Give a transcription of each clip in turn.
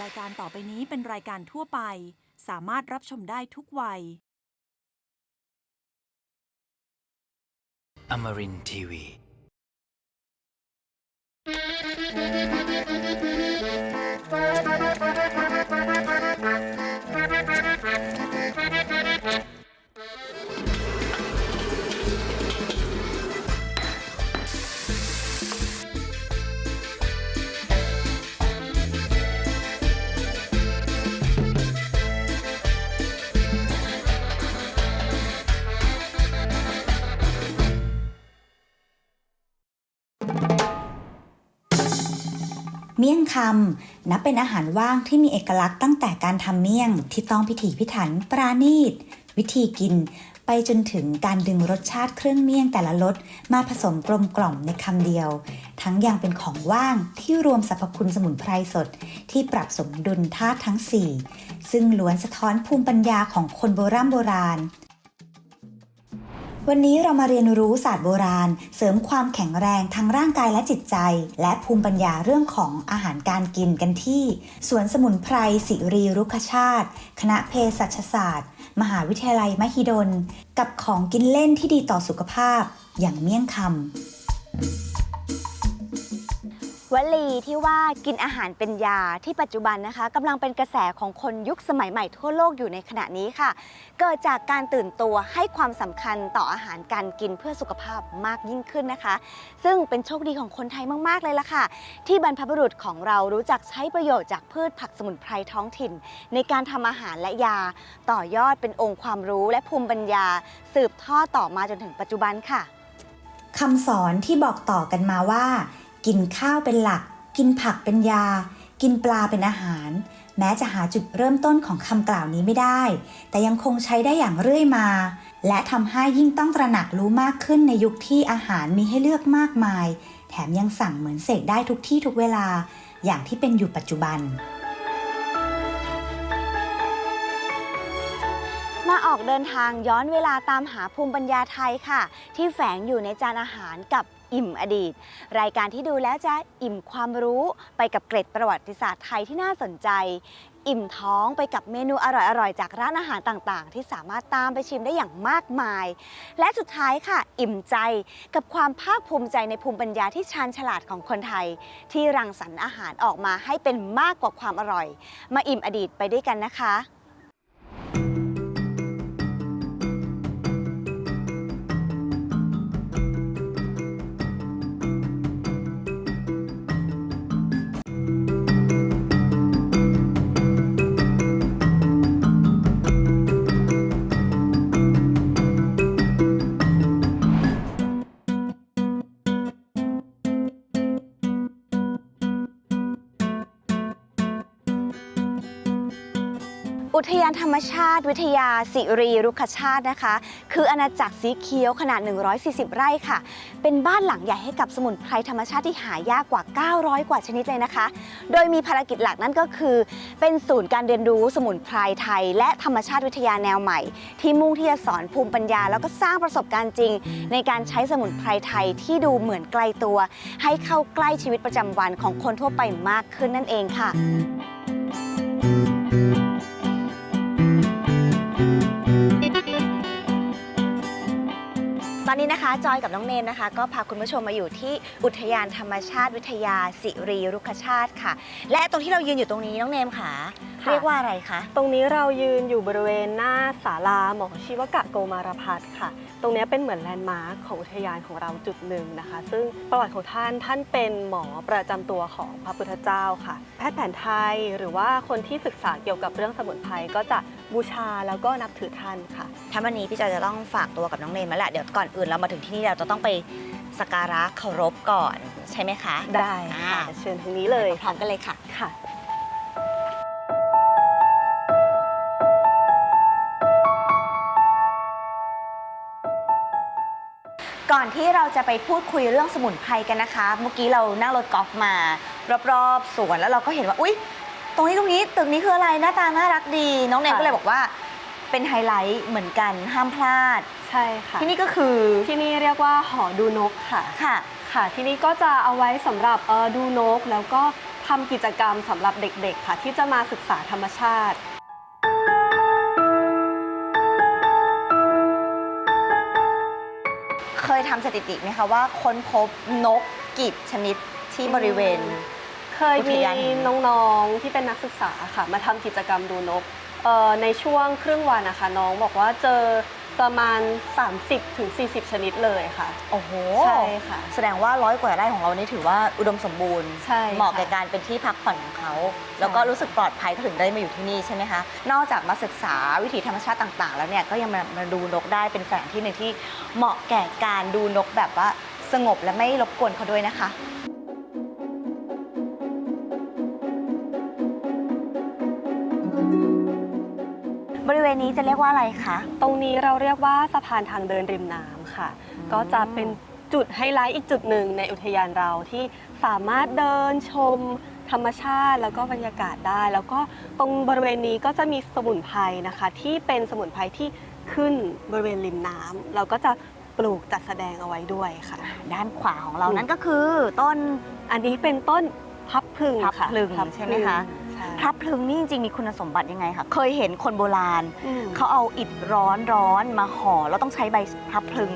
รายการต่อไปนี้เป็นรายการทั่วไป สามารถรับชมได้ทุกวัย Amarin Tiwi. เมี่ยงคำนับเป็นอาหารว่างที่มีเอกลักษณ์ตั้งแต่การทำเมี่ยงที่ต้องพิถีพิถันปราณีต วิธีกิน ไปจนถึงการดึงรสชาติเครื่องเมี่ยงแต่ละรสมาผสมกลมกล่อมในคำเดียว ทั้งยังเป็นของว่างที่รวมสรรพคุณสมุนไพรสด ที่ปรับสมดุลธาตุทั้ง 4 ซึ่งล้วนสะท้อนภูมิปัญญาของคนโบรโบราณ วันนี้เรามาเรียนรู้ศาสตร์โบราณ เสริมความแข็งแรงทั้งร่างกายและจิตใจ และภูมิปัญญาเรื่องของอาหารการกินกันที่สวนสมุนไพรสิรีรุกชาติ คณะเภสัชศาสตร์ มหาวิทยาลัยมหิดล กับของกินเล่นที่ดีต่อสุขภาพ อย่างเมี่ยงคำ วลีที่ว่ากินอาหารเป็นยาที่ปัจจุบันนะคะกำลังเป็นกระแสของคนยุคสมัยใหม่ทั่วโลกอยู่ในขณะนี้ค่ะ เกิดจากการตื่นตัวให้ความสำคัญต่ออาหารการกินเพื่อสุขภาพมากยิ่งขึ้นนะคะ ซึ่งเป็นโชคดีของคนไทยมากๆเลยล่ะค่ะ ที่บรรพบุรุษของเรารู้จักใช้ประโยชน์จากพืชผักสมุนไพรท้องถิ่น ในการทำอาหารและยา ต่อยอดเป็นองค์ความรู้และภูมิปัญญา สืบทอดต่อมาจนถึงปัจจุบันค่ะคำสอนที่บอกต่อกันมาว่า กินข้าวเป็นหลัก กินผักเป็นยา กินปลาเป็นอาหาร แม้จะหาจุดเริ่มต้นของคำกล่าวนี้ไม่ได้ แต่ยังคงใช้ได้อย่างเรื่อยมา และทำให้ยิ่งต้องตระหนักรู้มากขึ้นในยุคที่อาหารมีให้เลือกมากมาย แถมยังสั่งเหมือนเสกได้ทุกที่ทุกเวลา อย่างที่เป็นอยู่ปัจจุบันมาออกเดินทางย้อนเวลาตามหาภูมิปัญญาไทยค่ะ ที่แฝงอยู่ในจานอาหารกับ อิ่มอดีต รายการที่ดูแล้วจะอิ่มความรู้ไปกับเกร็ดประวัติศาสตร์ไทยที่น่าสนใจ อิ่มท้องไปกับเมนูอร่อยๆ จากร้านอาหารต่างๆ ที่สามารถตามไปชิมได้อย่างมากมาย และสุดท้ายค่ะ อิ่มใจกับความภาคภูมิใจในภูมิปัญญาที่ชาญฉลาดของคนไทย ที่รังสรรค์อาหารออกมาให้เป็นมากกว่าความอร่อย มาอิ่มอดีตไปด้วยกันนะคะ อุทยานธรรมชาติ วิทยาสิรีรุกขชาตินะคะ คืออาณาจักรสีเขียวขนาด 140 ไร่ค่ะ เป็นบ้านหลังใหญ่ให้กับสมุนไพรธรรมชาติที่หายากกว่า 900 กว่าชนิดเลยนะคะ โดยมีภารกิจหลักนั่นก็คือ เป็นศูนย์การเรียนรู้สมุนไพรไทย และธรรมชาติวิทยาแนวใหม่ ที่มุ่งที่จะสอนภูมิปัญญา แล้วก็สร้างประสบการณ์จริง ในการใช้สมุนไพรไทยที่ดูเหมือนไกลตัว ให้เข้าใกล้ชีวิตประจำวันของคนทั่วไปมากขึ้นนั่นเองค่ะ อนนี้นะคะจอยกับน้องเนมนะคะ ก็พาคุณผู้ชมมาอยู่ที่อุทยานธรรมชาติวิทยาสิรีรุกขชาติค่ะ และตรงที่เรายืนอยู่ตรงนี้น้องเนมค่ะ ค่ะ เรียกว่าอะไรคะ ตรงนี้เรายืนอยู่บริเวณหน้าศาลาหมอชีวกะโกมารพัฒน์ค่ะ ตรงนี้เป็นเหมือนแลนด์มาร์คของอุทยานของเราจุดหนึ่งนะคะ ซึ่งประวัติของท่านท่านเป็นหมอประจำตัวของพระพุทธเจ้าค่ะ แพทย์แผนไทยหรือว่าคนที่ศึกษาเกี่ยวกับเรื่องสมุนไพรก็จะบูชาแล้วก็นับถือท่านค่ะ ถ้าวันนี้พี่จอยจะต้องฝากตัวกับน้องเนมแล้วแหละเดี๋ยวก่อนอื่นเรามาถึงที่นี่เราจะต้องไปสักการะเคารพก่อนใช่ไหมคะ ได้ค่ะอ่าเชิญทางนี้เลยพร้อมกันเลยค่ะค่ะ ก่อนที่เราจะไปพูดคุยเรื่องสมุนไพรกันนะคะ เมื่อกี้เรานั่งรถกอล์ฟมารอบๆสวนแล้วเราก็เห็นว่าอุ๊ย ตรงนี้ตรงนี้ตึกนี้คืออะไรหน้าตาน่ารักดี น้องเนมค่ะก็เลยบอกว่าเป็นไฮไลท์เหมือนกันห้ามพลาด ใช่ค่ะ ที่นี่ก็คือที่นี่เรียกว่าหอดูนกค่ะค่ะ ค่ะ ที่นี่ก็จะเอาไว้สำหรับเอ่อดูนกแล้วก็ทำกิจกรรมสำหรับเด็กๆค่ะ ที่จะมาศึกษาธรรมชาติ ยทำสถิติไหมคะว่าค้นพบนกกี่ชนิดที่บริเวณ เคยอุทมียานแห่งนี้ น้องๆที่เป็นนักศึกษาค่ะ มาทำกิจกรรมดูนกเอ่อในช่วงครึ่งวันนะคะน้องบอกว่าเจอ ประมาณ 30-40ถึง40 ชนิดเลยค่ะ โอ้โหใช่ค่ะแสดงว่าร้อยกว่าไร่ของเรานี่ถือว่าอุดมสมบูรณ์ ใช่เหมาะค่ะกับการเป็นที่พักผ่อนของเขา แล้วก็รู้สึกปลอดภัยก็ถึงได้มาอยู่ที่นี่ใช่ไหมคะ นอกจากมาศึกษาวิถีธรรมชาติต่างๆ แล้วเนี่ยก็ยังมามาดูนกได้เป็นสถานที่หนึ่งที่เหมาะแก่การดูนกแบบว่าสงบและไม่รบกวนเขาด้วยนะคะ ริเวณนี้จะเรียกว่าอะไรคะ ตรงนี้เราเรียกว่าสะพานทางเดินริมน้ำค่ะ ก็จะเป็นจุดไฮไลท์อีกจุดหนึ่งในอุทยานเราที่สามารถเดินชมธรรมชาติแล้วก็บรรยากาศได้ แล้วก็ตรงบริเวณนี้ก็จะมีสมุนไพรนะคะ ที่เป็นสมุนไพรที่ขึ้นบริเวณริมน้ำเราก็จะปลูกจัดแสดงเอาไว้ด้วยค่ะ ด้านขวาของเราอืมนั่นก็คือต้นอันนี้เป็นต้นพับพลึงพับค่ะ พลึงพับใช่ไหมคะใช่พ ระพลึงนี่จริงๆมีคุณสมบัติยังไงคะเคยเห็นคนโบราณ อืม เขาเอาอิฐร้อนร้อนๆมาห่อแล้วต้องใช้ใบพลับพลึง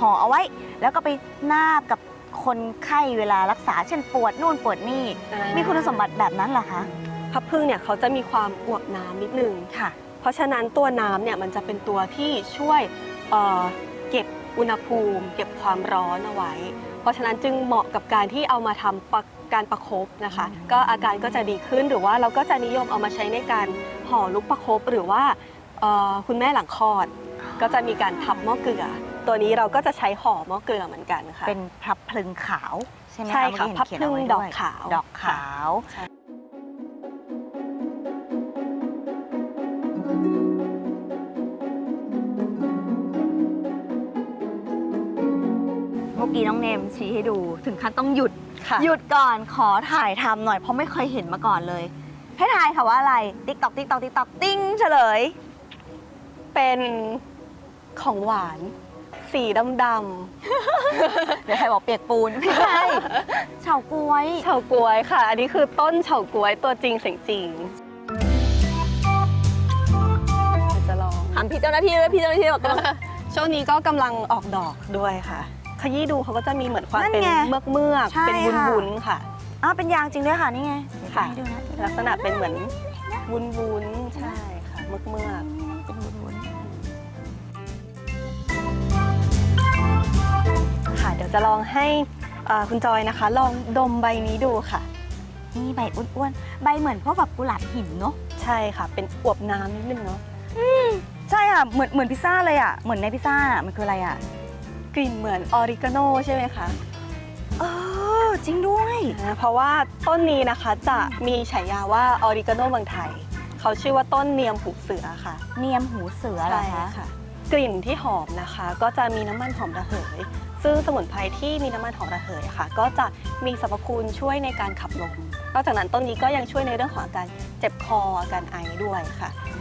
ห่อเอาไว้ แล้วก็ไปนาบกับคนไข้เวลารักษาเช่นปวดนู่นปวดนี่อ่ามีคุณสมบัติแบบนั้นเหรอคะ พับพึ่งเนี่ยเขาจะมีความอวบน้ำนิดนึง ค่ะ เพราะฉะนั้นตัวน้ำเนี่ยมันจะเป็นตัวที่ช่วยเอ่อเก็บอุณหภูมิ เก็บความร้อนเอาไว้ เพราะฉะนั้นจึงเหมาะกับการที่เอามาทำประ การประคบนะคะ ก็อาการก็จะดีขึ้นหรือว่าเราก็จะนิยมเอามาใช้ในการห่อลูกประคบหรือว่าเอ่อคุณแม่หลังคลอด ก็จะมีการทับหม้อเกลือ ตัวนี้เราก็จะใช้ห่อหม้อเกลือเหมือนกันค่ะเป็นพลับพลึงขาว ใช่ไหมใช่คะค่ะเมื่อกี้เห็นพับเขียนพลึเอางไว้ดด้อวกยขาวดอกขาวเมื่ อกี้น้องเนมชี้ให้ดูถึงขั้นต้องหยุด ค่ะหยุดก่อนขอถ่ายทำหน่อยเพราะไม่เคยเห็นมาก่อนเลย ให้ทายค่ะว่าอะไร ติ๊กตอกติ๊กตอกติ๊กตอกติ้งเฉลย เป็นของหวาน สีดำเดี๋ยวใครบอกเปียกปูนไม่ใช่เฉาก๊วย ๆเฉาก๊วยค่ะ อันนี้คือต้นเฉาก๊วยตัวจริงเสียงจริงเดี๋ยวจะลอง ถามพี่เจ้าหน้าที่ด้วยพี่เจ้าหน้าที่บอกกำลังช่วงนี้ก็กำลังออกดอกด้วยค่ะ ขยี้ดูเขาก็จะมีเหมือนความนั่นเป็นไงเมือกเมือกๆใช่เป็นวุ้นค่ะ วุ้นๆค่ะ อ้าวเป็นยางจริงด้วยค่ะนี่ไงเดี๋ยวค่ะ ให้ดูนะลักษณะเป็นเหมือนวุ้นวุ้นๆใช่ค่ะเมือกเมือกเป็นวุ้นๆค่ะ เดี๋ยวจะลองให้เอ่อคุณจอยนะคะ ลองดมใบนี้ดูค่ะ ๆนี่ใบอ้วนๆใบเหมือนพวกแบบกุหลาบหินเนาะใช่ค่ะ เป็นอวบน้ำนิดนึงเนาะใช่ค่ะเหมือนเหมือนพิซซ่าเลยอะเหมือนในพิซซ่าอะมันคืออะไรอะ กลิ่นเหมือนออริกาโนใช่ไหมคะเออจริงด้วย นะเพราะว่าต้นนี้นะคะจะมีฉายาว่าออริกาโนเมืองไทย เขาชื่อว่าต้นเนียมหูเสือค่ะเนียมหูเสือเหรอคะค่ะ กลิ่นที่หอมนะคะ ก็จะมีน้ำมันหอมระเหย ซึ่งสมุนไพรที่มีน้ำมันหอมระเหยค่ะ ก็จะมีสรรพคุณช่วยในการขับลมนอกจากนั้นต้นนี้ก็ยังช่วยในเรื่องของอาการเจ็บคออาการไอด้วยค่ะอ่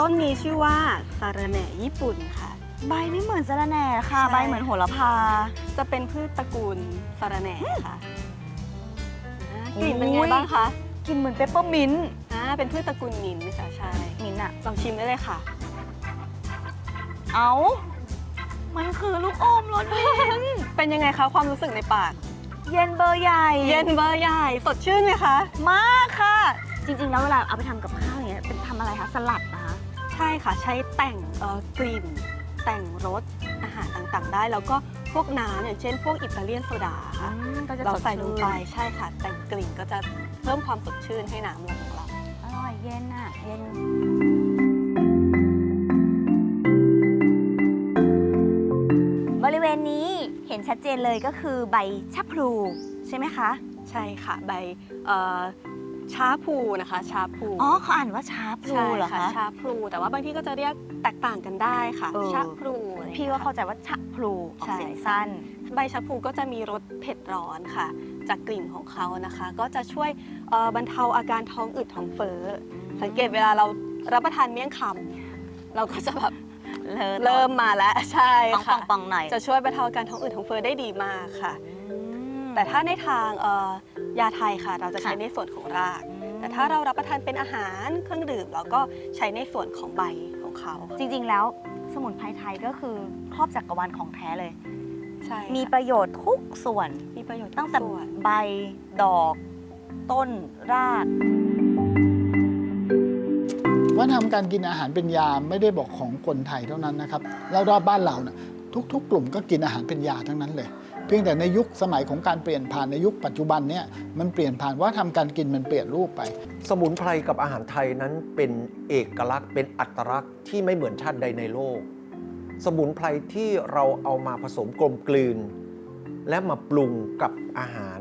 ต้นนี้ชื่อว่าสาระแหน่ญี่ปุ่นค่ะ ใบไม่เหมือนสะระแหน่ค่ะ ใช่ ใบเหมือนโหระพา จะเป็นพืชตระกูลสาระแหน่ค่ะอ่ากอุ้ยลิ่นเป็นไงบ้างคะกินเหมือนเปปเปอร์มินต์อ่าเป็นพืชตระกูลมินท์ค่ะใช่มินต์อะลองชิมได้เลยค่ะ เอามันคือลูกอมรสมินท์เป็นยังไงคะความรู้สึกในปาก เย็นเบอร์ใหญ่เย็นเบอร์ใหญ่สดชื่นไหมคะ มากค่ะ จริงๆ แล้วเวลาเอาไปทำกับข้าวอย่างเงี้ยเป็นทำอะไรคะสลัดนะคะใช่ค่ะใช้แต่งเอ่อกลิ่น แต่งรสอาหารต่างๆ ได้ แล้วก็พวกน้ำอย่างเช่น พวกอิตาเลียนโซดาค่ะก็จะเราสดใส่ลงไปชื่นใช่ค่ะ แต่งกลิ่นก็จะเพิ่มความสดชื่นให้น้ำเราของเราอร่อยเย็นอะเย็นบริเวณนี้เห็นชัดเจนเลยก็คือใบชะพลูใช่ไหมคะ ใช่ค่ะ ใบเอ่อ ช้าพลูนะคะชาพลูอ๋อเขาอ่านว่าชาพลูใช่เหรอค่ะคะชาพลูแต่ว่าบางที่ก็จะเรียกแตกต่างกันได้ค่ะเออชาพลูอะไรอย่งพี่งี้ยว่าค่ะ เข้าใจว่าชะพลูออกใช่เสียงสั้น ใบชะพูก็จะมีรสเผ็ดร้อนค่ะ จากกลิ่นของเขานะคะ ก็จะช่วยเอ่อบรรเทาอาการท้องอืดท้องเฟ้ออสังเกตเวลาเรารับประทานเมี่ยงคำเราก็จะแบบเริ่มเริ่มมาแล้วใช่ปองปค่ะองปองหน่อยจะช่วยบรรเทาอาการท้องอืดท้องเฟ้อได้ดีมากค่ะอืมแต่ถ้าในทางเอ่อ ยาไทยค่ะ เราจะใช้ค่ะในส่วนของราก แต่ถ้าเรารับประทานเป็นอาหารเครื่องดื่ม เราก็ใช้ในส่วนของใบของเขา จริงๆแล้วสมุนไพรไทยก็คือครอบจักรวาลของแท้เลย ใช่มีค่ะประโยชน์ทุกส่วน มีประโยชน์ตั้งแต่ทุกส่วนใบดอก ต้นรากวัฒนธรรมการกินอาหารเป็นยาไม่ได้บอกของคนไทยเท่านั้นนะครับ แล้วรอบบ้านเรานะทุก ๆ กลุ่มก็กินอาหารเป็นยาทั้งนั้นเลย เพียงแต่ในยุคสมัยของการเปลี่ยนผ่านในยุคปัจจุบันเนี่ยมันเปลี่ยนผ่านวัฒนธรรมการกินมันเปลี่ยนรูปไป สมุนไพรกับอาหารไทยนั้นเป็นเอกลักษณ์เป็นอัตลักษณ์ที่ไม่เหมือนชาติใดในโลก สมุนไพรที่เราเอามาผสมกลมกลืน และมาปรุงกับอาหาร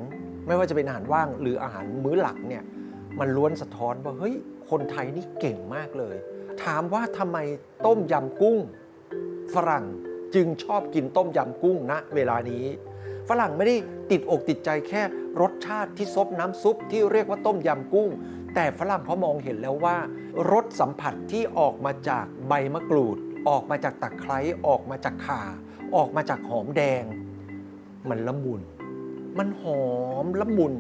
ไม่ว่าจะเป็นอาหารว่างหรืออาหารมื้อหลักเนี่ยมันล้วนสะท้อนว่าเฮ้ยคนไทยนี่เก่งมากเลย ถามว่าทำไมต้มยำกุ้งฝรั่ง จึงชอบกินต้มยำกุ้งณเวลานี้ ฝรั่งไม่ได้ติดอกติดใจแค่รสชาติที่ซบน้ำซุปที่เรียกว่าต้มยำกุ้ง แต่ฝรั่งเขามองเห็นแล้วว่า รสสัมผัสที่ออกมาจากใบมะกรูด ออกมาจากตะไคร้ออกมาจากข่า ออกมาจากหอมแดง มันละมุน มันหอมละมุน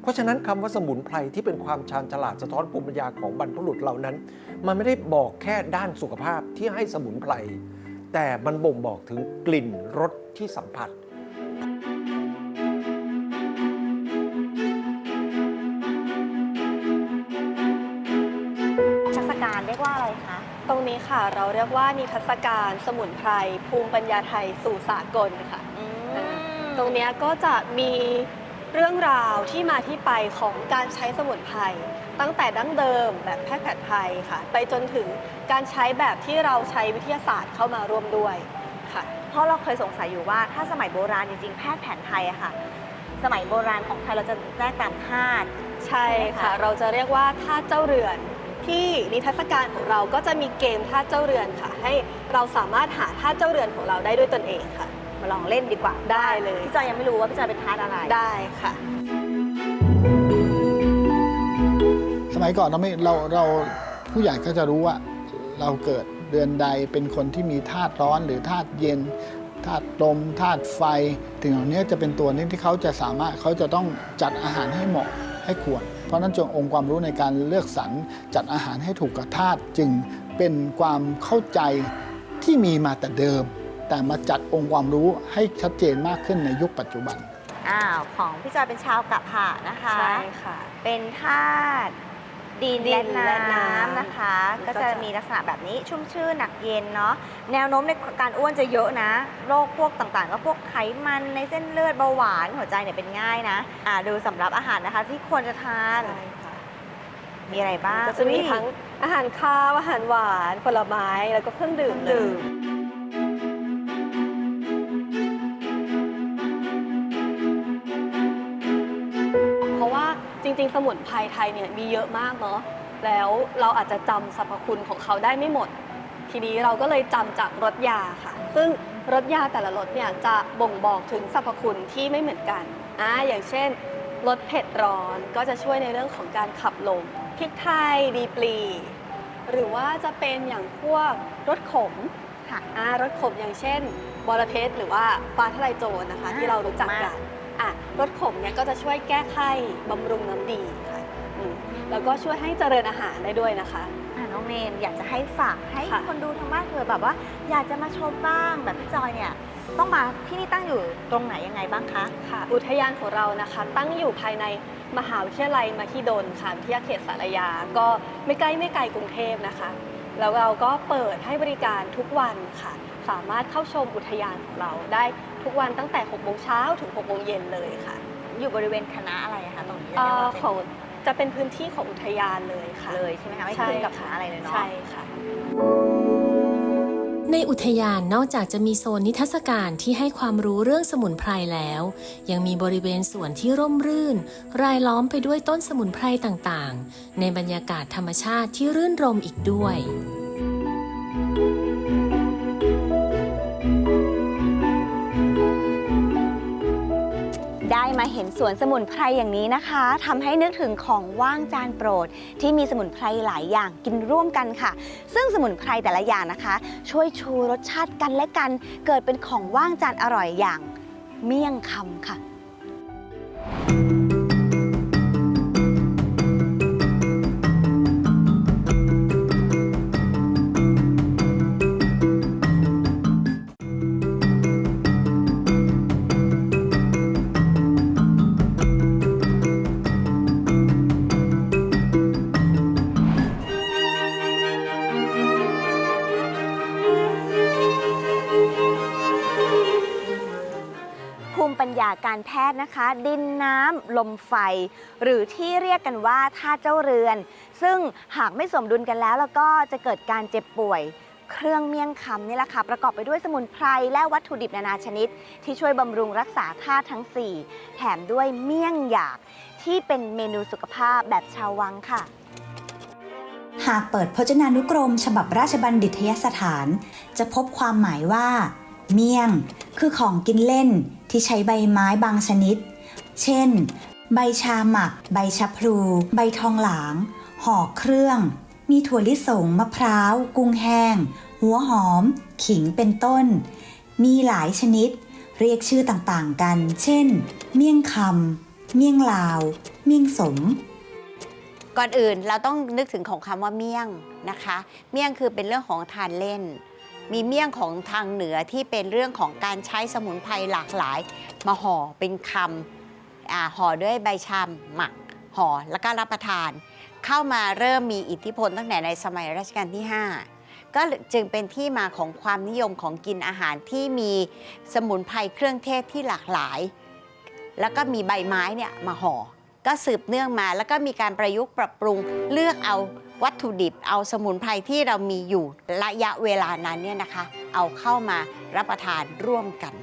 เพราะฉะนั้นคำว่าสมุนไพรที่เป็นความชาญฉลาดสะท้อนภูมิปัญญาของบรรพบุรุษเหล่านั้น มันไม่ได้บอกแค่ด้านสุขภาพที่ให้สมุนไพร แต่มันบ่งบอกถึงกลิ่นรสที่สัมผัสเทศกาลเรียกว่าอะไรคะ ตรงนี้ค่ะเราเรียกว่านิทรรศการสมุนไพรภูมิปัญญาไทยสู่สากลค่ะ ตรงเนี้ยก็จะมีเรื่องราวที่มาที่ไปของการใช้สมุนไพร ตั้งแต่ดั้งเดิมแบบแพทย์แผนไทยค่ะ ไปจนถึงการใช้แบบที่เราใช้วิทยาศาสตร์เข้ามาร่วมด้วยค่ะ เพราะเราเคยสงสัยอยู่ว่าถ้าสมัยโบราณจริงๆ แพทย์แผนไทยอะค่ะ สมัยโบราณของไทยเราจะแรกตามธาตุใช่ใช่ไหมค่ะคะเราจะเรียกว่าท่าเจ้าเรือนที่นิทรรศการของเราก็จะมีเกมท่าเจ้าเรือนค่ะ ให้เราสามารถหาท่าเจ้าเรือนของเราได้ด้วยตนเองค่ะ มาลองเล่นดีกว่าได้เลยพี่จอยยังไม่รู้ว่าพี่จอยเป็นธาตุอะไรได้ค่ะ สมัยก่อนเราไม่เราเราผู้ใหญ่ก็จะรู้ว่าเราเกิดเดือนใดเป็นคนที่มีธาตุร้อนหรือธาตุเย็นธาตุลมธาตุไฟถึงเหล่านี้จะเป็นตัวนี้ที่เขาจะสามารถเขาจะต้องจัดอาหารให้เหมาะให้ควร เพราะฉะนั้นจงองค์ความรู้ในการเลือกสรรจัดอาหารให้ถูกกับธาตุจึงเป็นความเข้าใจที่มีมาแต่เดิม แต่มาจัดองค์ความรู้ให้ชัดเจนมากขึ้นในยุคปัจจุบันอ้าวของพี่จอยเป็นชาวกะผะนะคะ ใช่ค่ะ เป็นธาตุ ดินดิและนและน้ำน้ำนะคะ ก็ก็จะจะ มีลักษณะแบบนี้ชุ่มชื่นหนักเย็นเนาะแนวโน้มในการอ้วนจะเยอะนะโรคพวกต่างๆ ก็พวกไขมันในเส้นเลือดเบาหวานหัวใจเนี่ยเป็นง่ายนะอ่าดูสำหรับอาหารนะคะที่ควรจะทานใช่ค่ะมีอะไรบ้างก็จะมีอุ๊ย ทั้งอาหารคาวอาหารหวานผลไม้แล้วก็เครื่องดื่มเครื่องดื่ม เลย ราะว่าจริง ๆ สมุนไพรไทยเนี่ยมีเยอะมากเนาะแล้วเราอาจจะจำสรรพคุณของเขาได้ไม่หมด ทีนี้เราก็เลยจำจากรสยาค่ะ ซึ่งรสยาแต่ละรสเนี่ยจะบ่งบอกถึงสรรพคุณที่ไม่เหมือนกันอ่าอย่างเช่นรสเผ็ดร้อนก็จะช่วยในเรื่องของการขับลมพริกไทยดีปลี หรือว่าจะเป็นอย่างพวกรสขม ค่ะ อ่ารสขมอย่างเช่นบอระเพ็ดหรือว่าฟ้าทะลายโจรนะคะอ่าที่เรารู้จักขมกัมากน อะรสขมเนี่ยก็จะช่วยแก้ไข้บำรุงน้ำดีค่ะอืมแล้วก็ช่วยให้เจริญอาหารได้ด้วยนะคะ อะน้องเนนอยากจะให้ฝากให้ค่ะ คนดูทางบ้านเผื่อแบบว่า อยากจะมาชมบ้างแบบพี่จอยเนี่ย ต้องมาที่นี่ตั้งอยู่ตรงไหนยังไงบ้างคะค่ะ อุทยานของเรานะคะ ตั้งอยู่ภายในมหาวิทยาลัยมหิดลค่ะวิทยาเขตสารยา ก็ไม่ใกล้ไม่ไกลกรุงเทพนะคะ แล้วเราก็เปิดให้บริการทุกวันค่ะ สามารถเข้าชมอุทยานของเราได้ ทุกวันตั้งแต่6โมงเช้าถึง6โมงเย็นเลยค่ะอยู่บริเวณคณะอะไรอะคะตรงนี้เอ่อเรียกว่าเป็นของจะเป็นพื้นที่ของอุทยานเลยค่ะเลยใช่ไหมคะไม่ขึ้นกับคณะอะไรเลยเนาะใช่ค่ะ ในอุทยานนอกจากจะมีโซนนิทรรศการที่ให้ความรู้เรื่องสมุนไพรแล้ว ยังมีบริเวณสวนที่ร่มรื่น รายล้อมไปด้วยต้นสมุนไพรต่างๆ ในบรรยากาศธรรมชาติที่รื่นรมอีกด้วย มาเห็นสวนสมุนไพรอย่างนี้นะคะทำให้นึกถึงของว่างจานโปรด ที่มีสมุนไพรหลายอย่างกินร่วมกันค่ะ ซึ่งสมุนไพรแต่ละอย่างนะคะ ช่วยชูรสชาติกันและกัน เกิดเป็นของว่างจานอร่อยอย่าง เมี่ยงคำค่ะภู การแพทย์นะคะ ดินน้ำลมไฟ หรือที่เรียกกันว่าท่าตุเจ้าเรือน ซึ่งหากไม่สมดุลกันแล้ว แล้วก็จะเกิดการเจ็บป่วยเครื่องเมี่ยงคำนี่แหละค่ะ ประกอบไปด้วยสมุนไพรและวัตถุดิบนานาชนิด ที่ช่วยบำรุงรักษาธาตุทั้ง 4 แถมด้วยเมี่ยงหยากที่เป็นเมนูสุขภาพแบบชาววังค่ะ หากเปิดพจนานุกรม ฉบับราชบัณฑิตยสถาน จะพบความหมายว่า เมี่ยง คือของกินเล่นที่ใช้ใบไม้บางชนิด เช่น ใบชาหมัก ใบชะพลู ใบทองหลาง ห่อเครื่อง มีถั่วลิสง มะพร้าว กุ้งแห้ง หัวหอม ขิงเป็นต้น มีหลายชนิด เรียกชื่อต่างๆกัน เช่น เมี่ยงคำเมี่ยงลาว เมี่ยงสมก่อนอื่นเราต้องนึกถึงของคำว่าเมี่ยงนะคะ เมี่ยงคือเป็นเรื่องของทานเล่น มีเมี่ยงของทางเหนือที่เป็นเรื่องของการใช้สมุนไพรหลากหลาย มาห่อเป็นคำห่อด้วยใบชามหมักห่อแล้วก็รับประทาน เข้ามาเริ่มมีอิทธิพลตั้งแต่ในสมัยรัชกาลที่ 5 ก็จึงเป็นที่มาของความนิยมของกินอาหารที่มีสมุนไพรเครื่องเทศที่หลากหลาย แล้วก็มีใบไม้เนี่ยมาห่อก็สืบเนื่องมาแล้วก็มีการประยุกต์ปรับปรุงเลือกเอา วัตถุดิบเอาสมุนไพรที่เรามีอยู่ระยะเวลานั้นเนี่ยนะคะ เอาเข้ามารับประทานร่วมกัน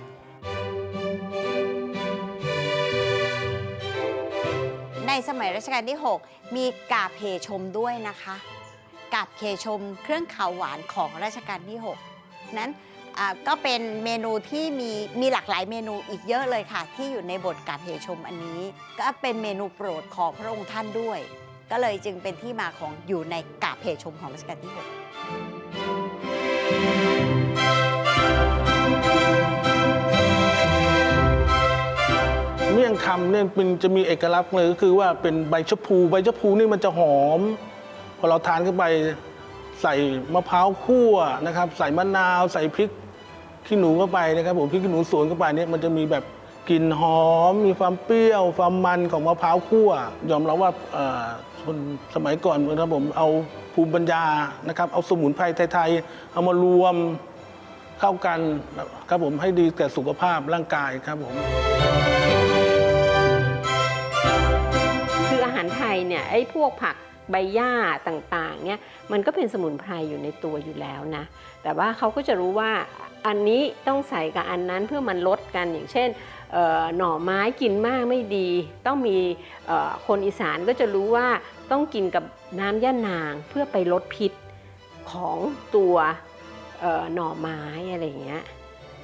ในสมัยรัชกาลที่ 6 มีกาบเพชมด้วยนะคะ กาบเคชมเครื่องขาวหวานของรัชกาลที่ 6 นั้นก็เป็นเมนูที่มีมีหลากหลายเมนูอีกเยอะเลยค่ะ ที่อยู่ในบทกาบเพชมอันนี้ ก็เป็นเมนูโปรดของพระองค์ท่านด้วย ก็เลยจึงเป็นที่มาของอยู่ในกาบเพชมของรัชกาลที่ 6เมี่ยงคำเนี่ยเป็นจะมีเอกลักษณ์เลยก็คือว่าเป็นใบชะพูใบชะพูนี่มันจะหอม พอเราทานเข้าไปใส่มะพร้าวคั่วนะครับ ใส่มะนาว ใส่พริกขี้หนูเข้าไปนะครับผมพริกขี้หนูสวนเข้าไปเนี่ยมันจะมีแบบกลิ่นหอม มีความเปรี้ยว ความมันของมะพร้าวคั่ว ยอมรับว่า คนสมัยก่อนนะครับผมเอาภูมิปัญญานะครับ เอาสมุนไพรไทยๆเอามารวมเข้ากันครับผมให้ดีแก่สุขภาพร่างกายครับผม คืออาหารไทยเนี่ยไอ้พวกผักใบหญ้าต่างๆเนี่ยมันก็เป็นสมุนไพรอยู่ในตัวอยู่แล้วนะ แต่ว่าเขาก็จะรู้ว่าอันนี้ต้องใส่กับอันนั้นเพื่อมันลดกันอย่างเช่น หน่อไม้กินมากไม่ดี ต้องมีคนอีสานก็จะรู้ว่าต้องกินกับน้ำย่านางเพื่อไปลดพิษของตัวหน่อไม้อะไรเงี้ย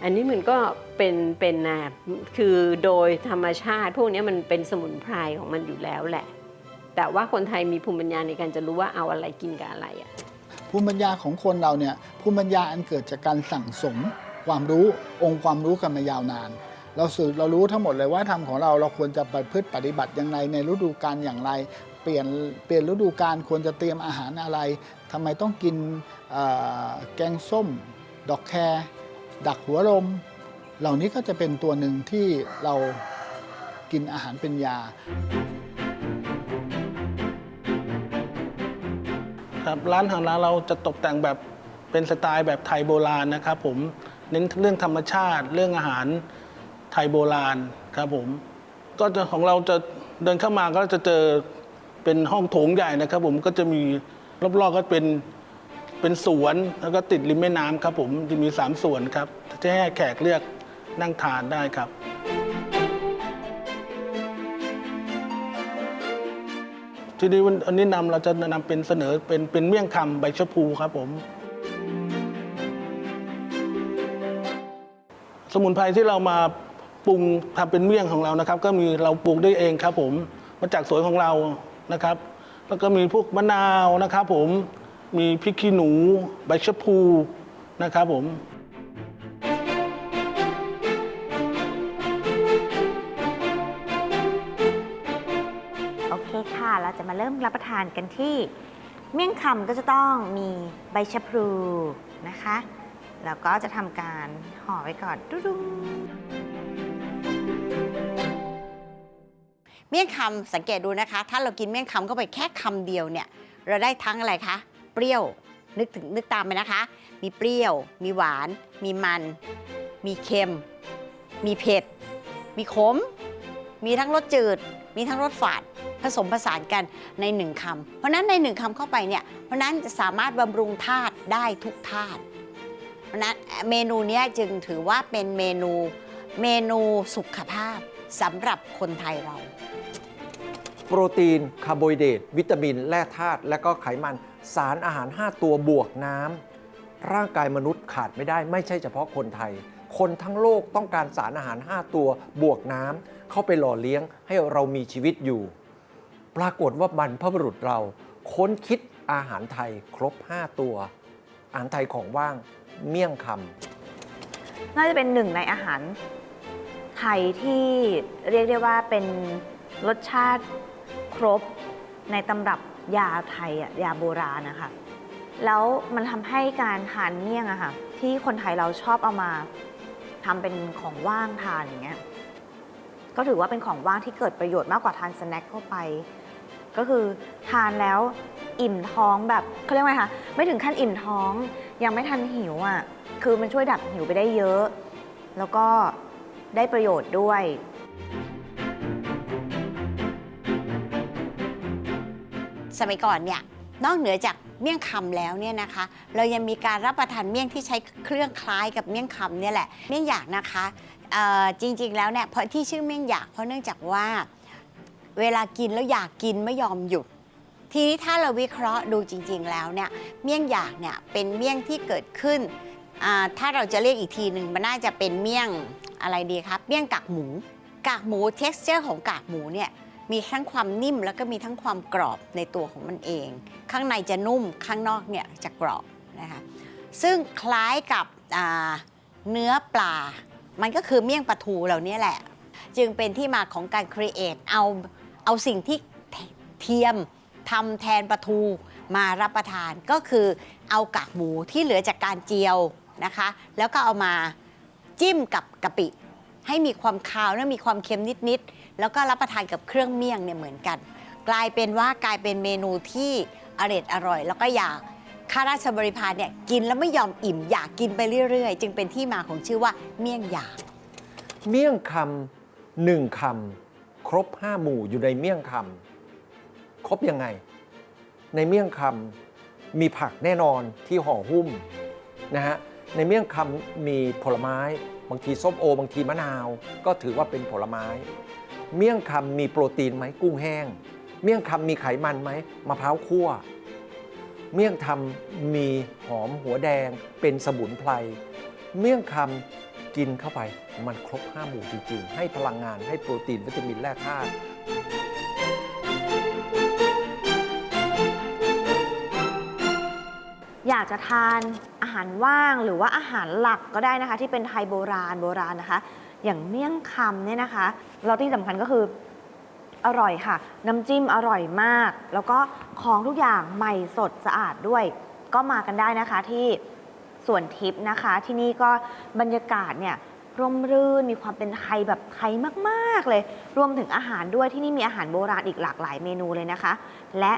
อันนี้มันก็เป็นเป็นนะคือโดยธรรมชาติ พวกนี้มันเป็นสมุนไพรของมันอยู่แล้วแหละ แต่ว่าคนไทยมีภูมิปัญญาในการจะรู้ว่าเอาอะไรกินกับอะไรอะภูมิปัญญาของคนเราเนี่ยภูมิปัญญาอันเกิดจากการสั่งสม ความรู้องค์ความรู้กันมายาวนาน เราสืบเรารู้ทั้งหมดเลยว่าธรรมของเราเราควรจะประพฤติปฏิบัติอย่างไรในฤดูกาลอย่างไร เปลี่ยนเปลี่ยนฤดูกาลควรจะเตรียมอาหารอะไรทำไมต้องกินแกงส้ม ดอกแครดักหัวลม เหล่านี้ก็จะเป็นตัวหนึ่งที่เรากินอาหารเป็นยาครับร้านของร้านเราจะตกแต่งแบบเป็นสไตล์แบบไทยโบราณนะครับผมเน้นเรื่องธรรมชาติเรื่องอาหาร ไทยโบราณครับผม ก็จะของเราจะเดินเข้ามาก็จะเจอเป็นห้องโถงใหญ่นะครับผมก็จะมีรอบๆก็เป็นเป็นสวนแล้วก็ติดริมแม่น้ำครับผมจะมีสามส่วนครับจะให้แขกเลือกนั่งทานได้ครับ ทีนี้วันอันนี้นำเราจะนำเป็นเสนอเป็นเป็นเมี่ยงคำใบชะพูครับผม สมุนไพรที่เรามา ปรุงทำเป็นเมี่ยงของเรานะครับ ก็มีเราปลูกได้เองครับ ผมมาจากสวนของเรานะครับ แล้วก็มีพวกมะนาวนะครับ ผมมีพริกขี้หนูใบชะพูนะครับ ผมโอเคค่ะ เราจะมาเริ่มรับประทานกันที่ เมี่ยงคำก็จะต้องมีใบชะพลูนะคะ แล้วก็จะทำการห่อไว้ก่อนดุ้ง เมี่ยงคำสังเกตดูนะคะ ถ้าเรากินเมี่ยงคำเข้าไปแค่คำเดียวเนี่ย เราได้ทั้งอะไรคะ เปรี้ยว นึกถึงนึกตามไปนะคะ มีเปรี้ยว มีหวาน มีมัน มีเค็ม มีเผ็ด มีขม มีทั้งรสจืด มีทั้งรสฝาด ผสมผสานกันในหนึ่งคำ เพราะนั้นในหนึ่งคำเข้าไปเนี่ย เพราะนั้นจะสามารถบำรุงธาตุได้ทุกธาตุเพราะนั้นเมนูนี้จึงถือว่าเป็นเมนูเมนูสุขภาพสำหรับคนไทยเรา โปรตีน คาร์โบไฮเดรตวิตามิน แร่ธาตุ และก็ไขมัน สารอาหาร 5 ตัวบวกน้ำ ร่างกายมนุษย์ขาดไม่ได้ ไม่ใช่เฉพาะคนไทย คนทั้งโลกต้องการสารอาหาร 5 ตัวบวกน้ำ เข้าไปหล่อเลี้ยงให้เรามีชีวิตอยู่ ปรากฏว่าบรรพบุรุษเรา ค้นคิดอาหารไทยครบ 5 ตัว อาหารไทยของว่างเมี่ยงคำน่าจะเป็นหนึ่งในอาหารไทยที่เรียกได้ว่าเป็นรสชาติ ครบในตำรับยาไทยยาโบราณนะคะ แล้วมันทำให้การทานเมี่ยงอะค่ะที่คนไทยเราชอบเอามาทำเป็นของว่างทานอย่างเงี้ยก็ถือว่าเป็นของว่างที่เกิดประโยชน์มากกว่าทานสแน็คเข้าไป ก็คือทานแล้วอิ่มท้องแบบเขาเรียกว่าไงคะไม่ถึงขั้นอิ่มท้อง ยังไม่ทันหิวอะคือมันช่วยดับหิวไปได้เยอะ แล้วก็ได้ประโยชน์ด้วย สมัยก่อนเนี่ยนอกเหนือจากเมี่ยงคำแล้วเนี่ยนะคะ เรายังมีการรับประทานเมี่ยงที่ใช้เครื่องคล้ายกับเมี่ยงคำเนี่ยแหละเมี่ยงหยากนะคะเอ่อจริงๆแล้วเนี่ยเพราะที่ชื่อเมี่ยงหยากเพราะเนื่องจากว่า เวลากินแล้วอยากกินไม่ยอมหยุด ทีนี้ถ้าเราวิเคราะห์ดูจริงๆแล้วเนี่ยเมี่ยงหยากเนี่ยเป็นเมี่ยงที่เกิดขึ้นอ่าถ้าเราจะเรียกอีกทีหนึ่งมันน่าจะเป็นเมี่ยงอะไรดีครับเมี่ยงกากหมู กากหมู t e x t อร์ของกากหมูเนี่ย มีทั้งความนิ่มแล้วก็มีทั้งความกรอบในตัวของมันเอง ข้างในจะนุ่มข้างนอกเนี่ยจะกรอบนะคะซึ่งคล้ายกับเนื้อปลา มันก็คือเมี่ยงปลาทูเหล่านี้แหละ จึงเป็นที่มาของการครีเอทเอาเอาสิ่งที่เทียมทำแทนปลาทูมารับประทานก็คือเอากากหมูที่เหลือจากการเจียวนะคะ แล้วก็เอามาจิ้มกับกะปิ ให้มีความคาวและมีความเค็มนิดๆ แล้วก็รับประทานกับเครื่องเมี่ยงเนี่ยเหมือนกัน กลายเป็นว่ากลายเป็นเมนูที่อร่อยอร่อย แล้วก็อยากข้าราชบริพารเนี่ยกินแล้วไม่ยอมอิ่มอยากกินไปเรื่อยๆ จึงเป็นที่มาของชื่อว่าเมี่ยงหยางเมี่ยงคำหนึ่งคำครบห้าหมู่อยู่ในเมี่ยงคำครบยังไง ในเมี่ยงคำมีผักแน่นอนที่ห่อหุ้มนะฮะในเมี่ยงคำมีผลไม้ บางทีส้มโอบางทีมะนาว ก็ถือว่าเป็นผลไม้ เมี่ยงคำมีโปรตีนไหมกุ้งแห้ง เมี่ยงคำมีไขมันไหมมะพร้าวคั่ว เมี่ยงคำมีหอมหัวแดงเป็นสมุนไพร เมี่ยงคำกินเข้าไปมันครบ5หมู่จริง ๆ ให้พลังงานให้โปรตีนวิตามินแร่ธาตุอยากจะทานอาหารว่างหรือว่าอาหารหลักก็ได้นะคะ ที่เป็นไทยโบราณโบราณนะคะ อย่างเมี่ยงคำเนี่ยนะคะแล้วที่สำคัญก็คืออร่อยค่ะ น้ำจิ้มอร่อยมาก แล้วก็ของทุกอย่างใหม่สดสะอาดด้วย ก็มากันได้นะคะที่สวนทิพย์นะคะ ที่นี่ก็บรรยากาศเนี่ยร่มรื่นมีความเป็นไทยแบบไทยมากๆเลย รวมถึงอาหารด้วยที่นี่มีอาหารโบราณอีกหลากหลายเมนูเลยนะคะ และ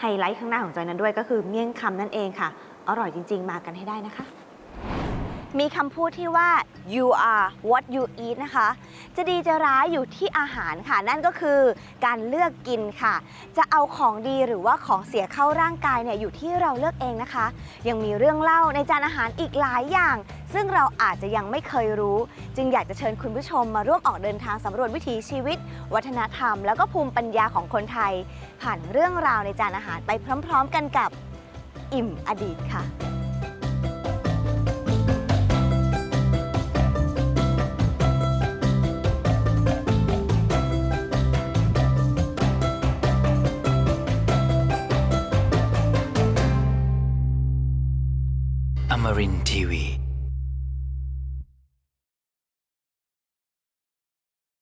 ไฮไลท์ข้างหน้าของจอยนั้นด้วยก็คือเมี่ยงคำนั่นเองค่ะ อร่อยจริง ๆ มากันให้ได้นะคะ มีคำพูดที่ว่า you are what you eat นะคะ จะดีจะร้ายอยู่ที่อาหารค่ะ นั่นก็คือการเลือกกินค่ะ จะเอาของดีหรือว่าของเสียเข้าร่างกายเนี่ยอยู่ที่เราเลือกเองนะคะ ยังมีเรื่องเล่าในจานอาหารอีกหลายอย่าง ซึ่งเราอาจจะยังไม่เคยรู้ จึงอยากจะเชิญคุณผู้ชมมาร่วมออกเดินทางสำรวจวิถีชีวิต วัฒนธรรม แล้วก็ภูมิปัญญาของคนไทย ผ่านเรื่องราวในจานอาหารไปพร้อม ๆ กันกับอิ่มอดีตค่ะ รินทีวี